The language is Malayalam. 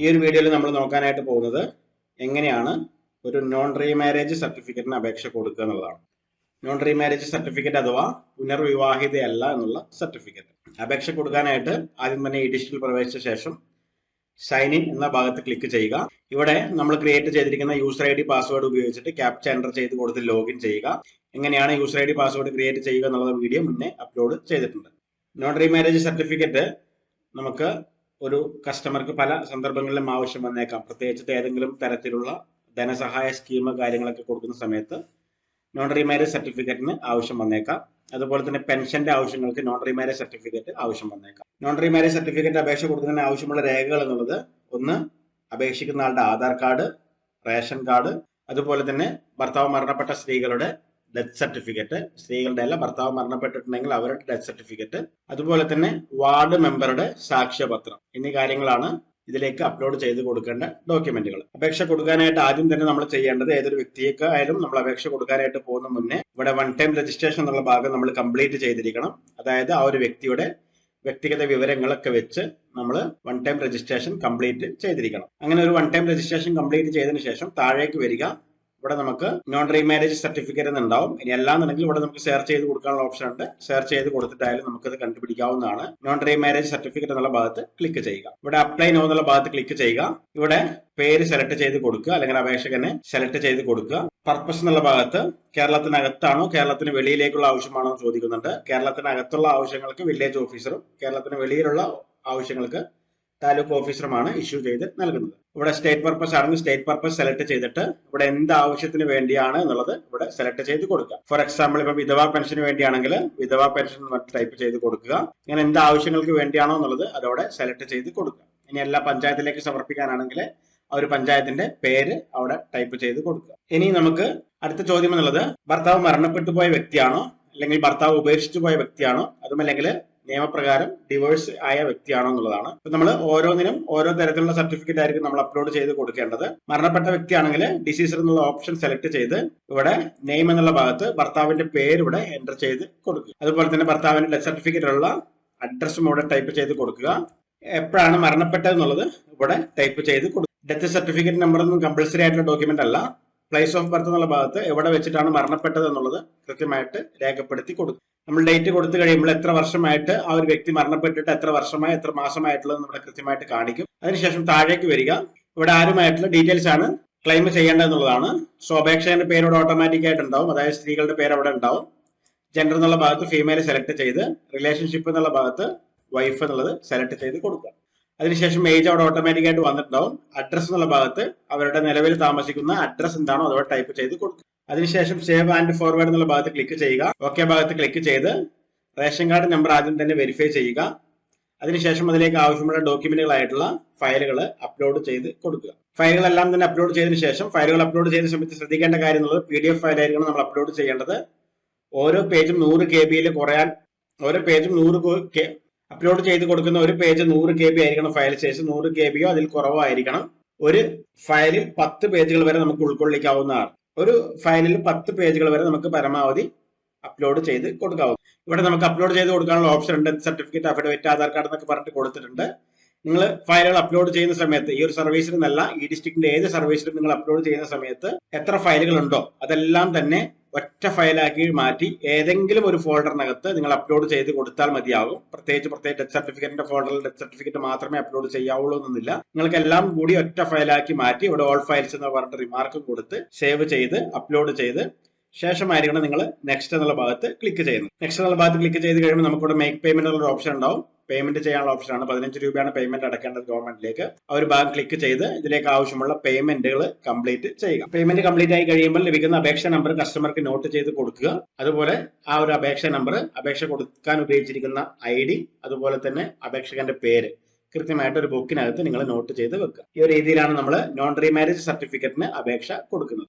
ഈ ഒരു വീഡിയോയിൽ നമ്മൾ നോക്കാനായിട്ട് പോകുന്നത് എങ്ങനെയാണ് ഒരു നോൺ റീമാരേജ് സർട്ടിഫിക്കറ്റിന് അപേക്ഷ കൊടുക്കുക എന്നുള്ളതാണ്. നോൺ റീമാരേജ് സർട്ടിഫിക്കറ്റ് അഥവാ പുനർവിവാഹിതയല്ല എന്നുള്ള സർട്ടിഫിക്കറ്റ് അപേക്ഷ കൊടുക്കാനായിട്ട് ആദ്യം തന്നെ ഈ ഡിജിറ്റൽ പ്രവേശിച്ച ശേഷം സൈൻ ഇൻ എന്ന ഭാഗത്ത് ക്ലിക്ക് ചെയ്യുക. ഇവിടെ നമ്മൾ ക്രിയേറ്റ് ചെയ്തിരിക്കുന്ന യൂസർ ഐ ഡി പാസ്വേഡ് ഉപയോഗിച്ചിട്ട് ക്യാപ്ച എന്റർ ചെയ്ത് കൊടുത്ത് ലോഗിൻ ചെയ്യുക. എങ്ങനെയാണ് user I D password create ചെയ്യുക എന്നുള്ള വീഡിയോ മുന്നേ അപ്ലോഡ് ചെയ്തിട്ടുണ്ട്. നോൺ റീമാരേജ് സർട്ടിഫിക്കറ്റ് നമുക്ക് ഒരു കസ്റ്റമർക്ക് പല സന്ദർഭങ്ങളിലും ആവശ്യം വന്നേക്കാം. പ്രത്യേകിച്ച് ഏതെങ്കിലും തരത്തിലുള്ള ധനസഹായ സ്കീം കാര്യങ്ങളൊക്കെ കൊടുക്കുന്ന സമയത്ത് നോൺ റീമാരേജ് സർട്ടിഫിക്കറ്റിന് ആവശ്യം വന്നേക്കാം. അതുപോലെ തന്നെ പെൻഷന്റെ ആവശ്യങ്ങൾക്ക് നോൺ റീമാരേജ് സർട്ടിഫിക്കറ്റ് ആവശ്യം വന്നേക്കാം. നോൺ റീമാരേജ് സർട്ടിഫിക്കറ്റ് അപേക്ഷ കൊടുക്കുന്നതിന് ആവശ്യമുള്ള രേഖകൾ എന്നുള്ളത് ഒന്ന് അപേക്ഷിക്കുന്ന ആളുടെ ആധാർ കാർഡ് റേഷൻ കാർഡ് അതുപോലെ തന്നെ ഭർത്താവ് മരണപ്പെട്ട സ്ത്രീകളുടെ ഡെത്ത് സർട്ടിഫിക്കറ്റ് സ്ത്രീകളുടെ അല്ല ഭർത്താവ് മരണപ്പെട്ടിട്ടുണ്ടെങ്കിൽ അവരുടെ ഡെത്ത് സർട്ടിഫിക്കറ്റ് അതുപോലെ തന്നെ വാർഡ് മെമ്പറുടെ സാക്ഷ്യപത്രം എന്നീ കാര്യങ്ങളാണ് ഇതിലേക്ക് അപ്ലോഡ് ചെയ്ത് കൊടുക്കേണ്ട ഡോക്യുമെന്റുകൾ അപേക്ഷ കൊടുക്കാനായിട്ട് ആദ്യം തന്നെ നമ്മൾ ചെയ്യേണ്ടത് ഏതൊരു വ്യക്തിയൊക്കെ ആയാലും നമ്മൾ അപേക്ഷ കൊടുക്കാനായിട്ട് പോകുന്ന മുന്നേ ഇവിടെ വൺ ടൈം രജിസ്ട്രേഷൻ എന്നുള്ള ഭാഗം നമ്മൾ കംപ്ലീറ്റ് ചെയ്തിരിക്കണം. അതായത് ആ ഒരു വ്യക്തിയുടെ വ്യക്തിഗത വിവരങ്ങളൊക്കെ വെച്ച് നമ്മൾ വൺ ടൈം രജിസ്ട്രേഷൻ കംപ്ലീറ്റ് ചെയ്തിരിക്കണം. അങ്ങനെ ഒരു വൺ ടൈം രജിസ്ട്രേഷൻ കംപ്ലീറ്റ് ചെയ്തതിനു ശേഷം താഴേക്ക് വരിക. ഇവിടെ നമുക്ക് നോൺ റീമാരേജ് സർട്ടിഫിക്കറ്റ് എന്നുണ്ടാവും. ഇനി അല്ലാന്നുണ്ടെങ്കിൽ ഇവിടെ നമുക്ക് സെർച്ച് ചെയ്ത് കൊടുക്കാനുള്ള ഓപ്ഷൻ ഉണ്ട്. സെർച്ച് ചെയ്ത് കൊടുത്തിട്ടായാലും നമുക്കത് കണ്ടുപിടിക്കാവുന്നതാണ്. നോൺ റീമാരേജ് സർട്ടിഫിക്കറ്റ് എന്നുള്ള ഭാഗത്ത് ക്ലിക്ക് ചെയ്യുക. ഇവിടെ അപ്ലൈ നോ എന്നുള്ള ഭാഗത്ത് ക്ലിക്ക് ചെയ്യുക. ഇവിടെ പേര് സെലക്ട് ചെയ്ത് കൊടുക്കുക. അല്ലെങ്കിൽ അപേക്ഷകനെ സെലക്ട് ചെയ്ത് കൊടുക്കുക. പർപ്പസ് എന്നുള്ള ഭാഗത്ത് കേരളത്തിനകത്താണോ കേരളത്തിന് വെളിയിലേക്കുള്ള ആവശ്യമാണോ എന്ന് ചോദിക്കുന്നുണ്ട്. കേരളത്തിനകത്തുള്ള ആവശ്യങ്ങൾക്ക് വില്ലേജ് ഓഫീസറും കേരളത്തിന് വെളിയിലുള്ള ആവശ്യങ്ങൾക്ക് താലൂക്ക് ഓഫീസറുമാണ് ഇഷ്യൂ ചെയ്ത് നൽകുന്നത്. ഇവിടെ സ്റ്റേറ്റ് പർപ്പസ് ആണെങ്കിൽ സ്റ്റേറ്റ് പർപ്പസ് സെലക്ട് ചെയ്തിട്ട് ഇവിടെ എന്ത് ആവശ്യത്തിന് വേണ്ടിയാണ് എന്നുള്ളത് ഇവിടെ സെലക്ട് ചെയ്ത് കൊടുക്കുക. ഫോർ എക്സാമ്പിൾ ഇപ്പൊ വിധവാ പെൻഷന് വേണ്ടിയാണെങ്കിൽ വിധവാ പെൻഷൻ ടൈപ്പ് ചെയ്ത് കൊടുക്കുക. ഇങ്ങനെ എന്ത് ആവശ്യങ്ങൾക്ക് വേണ്ടിയാണോ എന്നുള്ളത് അതവിടെ സെലക്ട് ചെയ്ത് കൊടുക്കുക. ഇനി എല്ലാ പഞ്ചായത്തിലേക്ക് സമർപ്പിക്കാനാണെങ്കിൽ ആ ഒരു പഞ്ചായത്തിന്റെ പേര് അവിടെ ടൈപ്പ് ചെയ്ത് കൊടുക്കുക. ഇനി നമുക്ക് അടുത്ത ചോദ്യം എന്നുള്ളത് ഭർത്താവ് മരണപ്പെട്ടു പോയ വ്യക്തിയാണോ? അല്ലെങ്കിൽ ഭർത്താവ് ഉപേക്ഷിച്ചു പോയ വ്യക്തിയാണോ? അതുമല്ലെങ്കിൽ നിയമപ്രകാരം ഡിവോഴ്സ് ആയ വ്യക്തിയാണോ എന്നുള്ളതാണ്. നമ്മൾ ഓരോന്നിനും ഓരോ തരത്തിലുള്ള സർട്ടിഫിക്കറ്റ് ആയിരിക്കും നമ്മൾ അപ്ലോഡ് ചെയ്ത് കൊടുക്കേണ്ടത്. മരണപ്പെട്ട വ്യക്തിയാണെങ്കിൽ ഡിസീസർ എന്നുള്ള ഓപ്ഷൻ സെലക്ട് ചെയ്ത് ഇവിടെ നെയിം എന്നുള്ള ഭാഗത്ത് ഭർത്താവിന്റെ പേര് ഇവിടെ എന്റർ ചെയ്ത് കൊടുക്കുക. അതുപോലെ തന്നെ ഭർത്താവിന്റെ ഡെത്ത് സർട്ടിഫിക്കറ്റിലുള്ള അഡ്രസ്സും ഇവിടെ ടൈപ്പ് ചെയ്ത് കൊടുക്കുക. എപ്പോഴാണ് മരണപ്പെട്ടത് എന്നുള്ളത് ഇവിടെ ടൈപ്പ് ചെയ്ത് കൊടുക്കുക. ഡെത്ത് സർട്ടിഫിക്കറ്റ് നമ്പർ ഒന്നും കമ്പൾസറി ആയിട്ടുള്ള ഡോക്യുമെന്റ് അല്ല. പ്ലേസ് ഓഫ് ബർത്ത് എന്നുള്ള ഭാഗത്ത് എവിടെ വെച്ചിട്ടാണ് മരണപ്പെട്ടത് എന്നുള്ളത് കൃത്യമായിട്ട് രേഖപ്പെടുത്തി കൊടുക്കും നമ്മൾ ഡേറ്റ് കൊടുത്തു കഴിയുമ്പോൾ എത്ര വർഷമായിട്ട് ആ ഒരു വ്യക്തി മരണപ്പെട്ടിട്ട് എത്ര വർഷമായി എത്ര മാസമായിട്ടുള്ളത് നമ്മുടെ കൃത്യമായിട്ട് കാണിക്കും. അതിനുശേഷം താഴേക്ക് വരിക. ഇവിടെ ആരുമായിട്ടുള്ള ഡീറ്റെയിൽസ് ആണ് ക്ലെയിം ചെയ്യേണ്ടതെന്നുള്ളതാണ്. സോ അപേക്ഷകന്റെ പേര് ഇവിടെ ഓട്ടോമാറ്റിക് ആയിട്ട് ഉണ്ടാവും. അതായത് സ്ത്രീകളുടെ പേര് അവിടെ ഉണ്ടാവും. ജെൻഡർ എന്നുള്ള ഭാഗത്ത് ഫീമെയിൽ സെലക്ട് ചെയ്ത് റിലേഷൻഷിപ്പ് എന്നുള്ള ഭാഗത്ത് വൈഫ് എന്നുള്ളത് സെലക്ട് ചെയ്ത് കൊടുക്കുക. അതിനുശേഷം ഏജ് അവിടെ ഓട്ടോമാറ്റിക് ആയിട്ട് വന്നിട്ടുണ്ടാവും. അഡ്രസ് എന്നുള്ള ഭാഗത്ത് അവരുടെ നിലവിൽ താമസിക്കുന്ന അഡ്രസ് എന്താണോ അതവിടെ ടൈപ്പ് ചെയ്ത് കൊടുക്കുക. അതിനുശേഷം സേവ് ആൻഡ് ഫോർവേഡ് എന്നുള്ള ഭാഗത്ത് ക്ലിക്ക് ചെയ്യുക. ഓക്കെ ഭാഗത്ത് ക്ലിക്ക് ചെയ്ത് റേഷൻ കാർഡ് നമ്പർ ആദ്യം തന്നെ വെരിഫൈ ചെയ്യുക. അതിനുശേഷം അതിലേക്ക് ആവശ്യമുള്ള ഡോക്യുമെന്റുകളായിട്ടുള്ള ഫയലുകൾ അപ്ലോഡ് ചെയ്ത് കൊടുക്കുക. ഫയലുകളെല്ലാം തന്നെ അപ്ലോഡ് ചെയ്തതിനു ശേഷം ഫയലുകൾ അപ്ലോഡ് ചെയ്ത സമയത്ത് ശ്രദ്ധിക്കേണ്ട കാര്യം എന്നുള്ളത് പി ഡി എഫ് ഫയലായിരിക്കണം നമ്മൾ അപ്ലോഡ് ചെയ്യേണ്ടത്. ഓരോ പേജും നൂറ് കെ ബിയിൽ കുറയാൻ ഓരോ പേജും നൂറ് അപ്ലോഡ് ചെയ്ത് കൊടുക്കുന്ന ഒരു പേജ് നൂറ് കെ ബി ആയിരിക്കണം ഫയൽ സൈസ് നൂറ് കെ ബിയോ അതിൽ കുറവോ ആയിരിക്കണം. ഒരു ഫയലിൽ പത്ത് പേജുകൾ വരെ നമുക്ക് ഉൾക്കൊള്ളിക്കാവുന്നതാണ്. ഒരു ഫയലിൽ പത്ത് പേജുകൾ വരെ നമുക്ക് പരമാവധി അപ്ലോഡ് ചെയ്ത് കൊടുക്കാവും. ഇവിടെ നമുക്ക് അപ്ലോഡ് ചെയ്ത് കൊടുക്കാനുള്ള ഓപ്ഷൻ ഉണ്ട്. സർട്ടിഫിക്കറ്റ് അഫിഡവിറ്റ് ആധാർ കാർഡ് എന്നൊക്കെ പറഞ്ഞിട്ട് കൊടുത്തിട്ടുണ്ട്. നിങ്ങൾ ഫയലുകൾ അപ്ലോഡ് ചെയ്യുന്ന സമയത്ത് ഈ ഒരു സർവീസിൽ നിന്നല്ല ഈ ഡിസ്ട്രിക്റ്റിന്റെ ഏത് സർവീസിലും നിങ്ങൾ അപ്ലോഡ് ചെയ്യുന്ന സമയത്ത് എത്ര ഫയലുകൾ ഉണ്ടോ അതെല്ലാം തന്നെ ഒറ്റ ഫയലാക്കി മാറ്റി ഏതെങ്കിലും ഒരു ഫോൾഡറിനകത്ത് നിങ്ങൾ അപ്ലോഡ് ചെയ്ത് കൊടുത്താൽ മതിയാകും പ്രത്യേകിച്ച് പ്രത്യേകിച്ച് ഡെത്ത് സർട്ടിഫിക്കറ്റിന്റെ ഫോൾഡറിൽ ഡെത്ത് സർട്ടിഫിക്കറ്റ് മാത്രമേ അപ്ലോഡ് ചെയ്യാവുള്ളൂ എന്നില്ല നിങ്ങൾക്ക് എല്ലാം കൂടി ഒറ്റ ഫയലാക്കി മാറ്റി ഇവിടെ ഓൾ ഫയൽസ് എന്ന് പറഞ്ഞിട്ട് റിമാർക്ക് കൊടുത്ത് സേവ് ചെയ്ത് അപ്ലോഡ് ചെയ്ത് ശേഷമായിരിക്കണം നിങ്ങൾ നെക്സ്റ്റ് എന്നുള്ള ഭാഗത്ത് ക്ലിക്ക് ചെയ്യുന്നത്. നെക്സ്റ്റ് എന്നുള്ള ഭാഗത്ത് ക്ലിക്ക് ചെയ്ത് കഴിയുമ്പോൾ നമുക്കിവിടെ മേക്ക് പേയ്മെന്റ് എന്നുള്ള ഓപ്ഷൻ ഉണ്ടാവും. പേയ്മെന്റ് ചെയ്യാനുള്ള ഓപ്ഷനാണ് പതിനഞ്ച് രൂപയാണ് പേയ്മെന്റ് അടക്കേണ്ടത് ഗവൺമെന്റിലേക്ക് ആ ഒരു ഭാഗം ക്ലിക്ക് ചെയ്ത് ഇതിലേക്ക് ആവശ്യമുള്ള പേയ്മെന്റുകൾ കംപ്ലീറ്റ് ചെയ്യുക. പേയ്മെന്റ് കംപ്ലീറ്റ് ആയി കഴിയുമ്പോൾ ലഭിക്കുന്ന അപേക്ഷ നമ്പർ കസ്റ്റമർക്ക് നോട്ട് ചെയ്ത് കൊടുക്കുക. അതുപോലെ ആ ഒരു അപേക്ഷ നമ്പർ അപേക്ഷ കൊടുക്കാൻ ഉപയോഗിച്ചിരിക്കുന്ന ഐ ഡി അതുപോലെ തന്നെ അപേക്ഷകന്റെ പേര് കൃത്യമായിട്ട് ഒരു ബുക്കിനകത്ത് നിങ്ങൾ നോട്ട് ചെയ്ത് വെക്കുക. ഈ ഒരു രീതിയിലാണ് നമ്മൾ നോൺ റീമാരേജ് സർട്ടിഫിക്കറ്റിന് അപേക്ഷ കൊടുക്കുന്നത്.